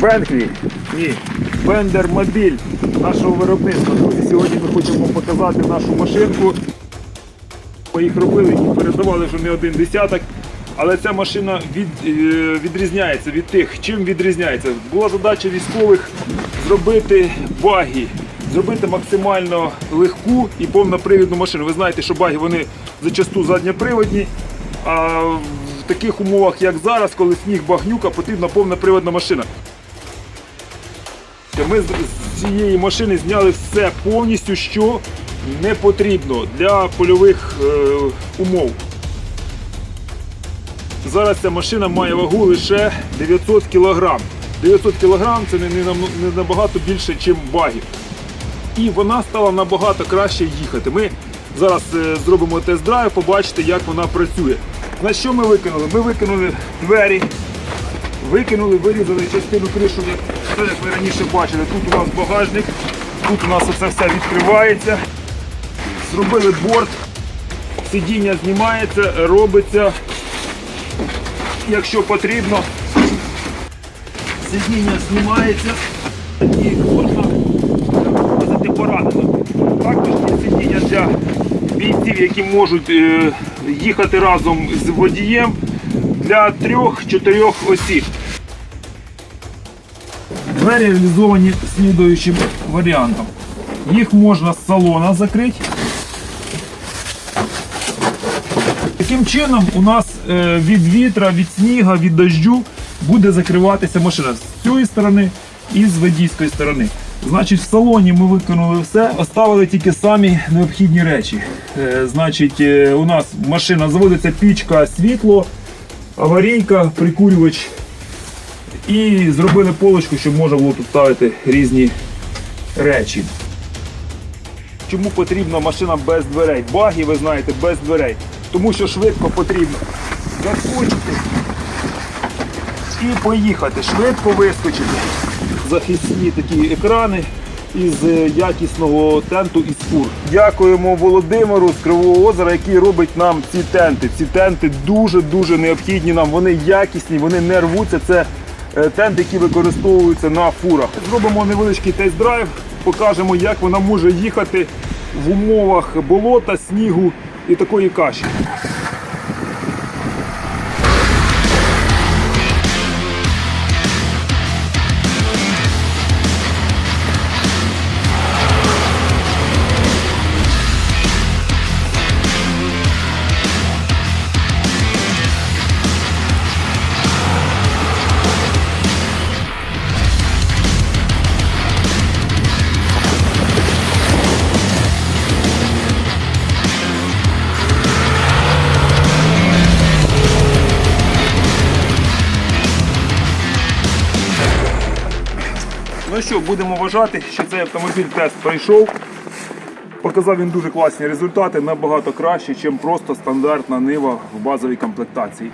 Бентлі. Ні. Бендермобіль нашого виробництва. Друзі, сьогодні ми хочемо показати нашу машинку. Ми їх робили і передавали вже не один десяток. Але ця машина від, е, відрізняється від тих. Чим відрізняється? Була задача військових зробити багі, зробити максимально легку і повнопривідну машину. Ви знаєте, що баги вони зачасту задньоприводні. А в таких умовах, як зараз, коли сніг багнюка, потрібна повноприводна машина. Ми з цієї машини зняли все повністю, що не потрібно для польових е, умов. Зараз ця машина має вагу лише 900 кг. 900 кг це не, набагато більше, ніж багів. І вона стала набагато краще їхати. Ми зараз е, зробимо тест-драйв, побачите, як вона працює. Значить, що ми викинули? Ми викинули двері, викинули, вирізали частину кришу, те, як ви раніше бачили. Тут у нас багажник, тут у нас оце все відкривається. Зробили борт, сидіння знімається, робиться, якщо потрібно. Сидіння знімається і можна вивозити поранених. Також є сидіння для бійців, які можуть е, їхати разом з водієм для трьох-чотирьох осіб. Двері реалізовані слідуючим варіантом. Їх можна з салона закрити. Таким чином у нас е, від вітра, від сніга, від дождю буде закриватися машина з цієї сторони і з водійської сторони. Значить, в салоні ми виконали все, оставили тільки самі необхідні речі. Е, Значить, е, у нас машина заводиться пічка, світло, аварійка, прикурювач. І зробили полочку, щоб можна було тут ставити різні речі. Чому потрібна машина без дверей? Баги, ви знаєте, без дверей. Тому що швидко потрібно заскочити і поїхати. Швидко вискочити. Захисні такі екрани із е, якісного тенту із фур. Дякуємо Володимиру з Кривого озера, який робить нам ці тенти. Ці тенти дуже-дуже необхідні нам. Вони якісні, вони не рвуться. Це е, тенти, які використовуються на фурах. Зробимо невеличкий тест-драйв, покажемо, як вона може їхати в умовах болота, снігу і такої каші. Ну що, будемо вважати, що цей автомобіль тест пройшов. Показав він дуже класні результати, набагато краще, ніж просто стандартна нива в базовій комплектації.